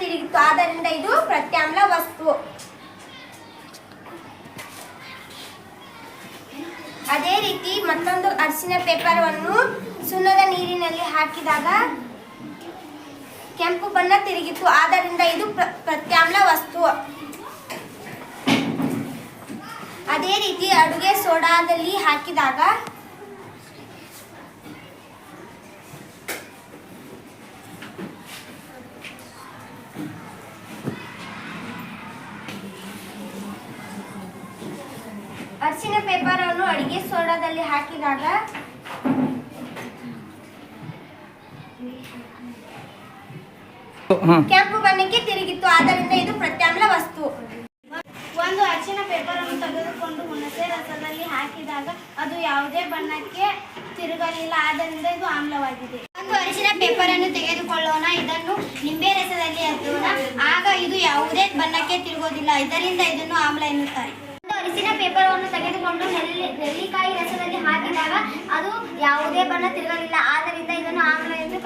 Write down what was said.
ತಿರುಗಿತು ಆದ್ದರಿಂದ ಇದು ಪ್ರತ್ಯಾಮ್ಲ ವಸ್ತು. ಅದೇ ರೀತಿ ಮತ್ತೊಂದು ಅರಿಶಿನ ಪೇಪರವನ್ನು ಸುಣ್ಣದ ನೀರಿನಲ್ಲಿ ಹಾಕಿದಾಗ ಕೆಂಪು ಬಣ್ಣ ತಿರುಗಿತು ಆದ್ದರಿಂದ ಇದು ಪ್ರತ್ಯಾಮ್ಲ ವಸ್ತು. ಅದೇ ರೀತಿ ಅಡುಗೆ ಸೋಡಾದಲ್ಲಿ ಹಾಕಿದಾಗ ಅರಿಶಿನ ಪೇಪರನ್ನು ಅಡಿಗೆ ಸೋಡಾದಲ್ಲಿ ಹಾಕಿದಾಗ ಕೆಂಪು ಬಣ್ಣಕ್ಕೆ ತಿರುಗಿತ್ತು. ಆದ್ದರಿಂದ ಇದು ಪ್ರತ್ಯಾಮ್ಲ ವಸ್ತು. ಒಂದು ಅರಿಶಿನ ಪೇಪರ್ ಅನ್ನು ತೆಗೆದುಕೊಂಡು ಹುಣಸೆ ರಸದಲ್ಲಿ ಹಾಕಿದಾಗ ಅದು ಯಾವುದೇ ಬಣ್ಣಕ್ಕೆ ತಿರುಗಲಿಲ್ಲ. ಆದ್ದರಿಂದ ಇದು ಆಮ್ಲವಾಗಿದೆ. ಒಂದು ಅರಿಶಿನ ಪೇಪರ್ ಅನ್ನು ತೆಗೆದುಕೊಳ್ಳೋಣ. ಇದನ್ನು ನಿಂಬೆ ರಸದಲ್ಲಿ ಹಾಕೋಣ ಆಗ ಇದು ಯಾವುದೇ ಬಣ್ಣಕ್ಕೆ ತಿರುಗೋದಿಲ್ಲ. ಇದರಿಂದ ಇದನ್ನು ಆಮ್ಲ ಎನ್ನುತ್ತಾರೆ. ಒಂದು ಅರಿಶಿನ ಪೇಪರನ್ನು ತೆಗೆದುಕೊಂಡು ನೆಲ್ಲಿ ನೆಲ್ಲಿಕಾಯಿ ರಸದಲ್ಲಿ ಹಾಕಿದಾಗ ಅದು ಯಾವುದೇ ಬಣ್ಣ ತಿರುಗಲಿಲ್ಲ. ಆದ್ದರಿಂದ ಇದನ್ನು ಆಮ್ಲ ಎಂದು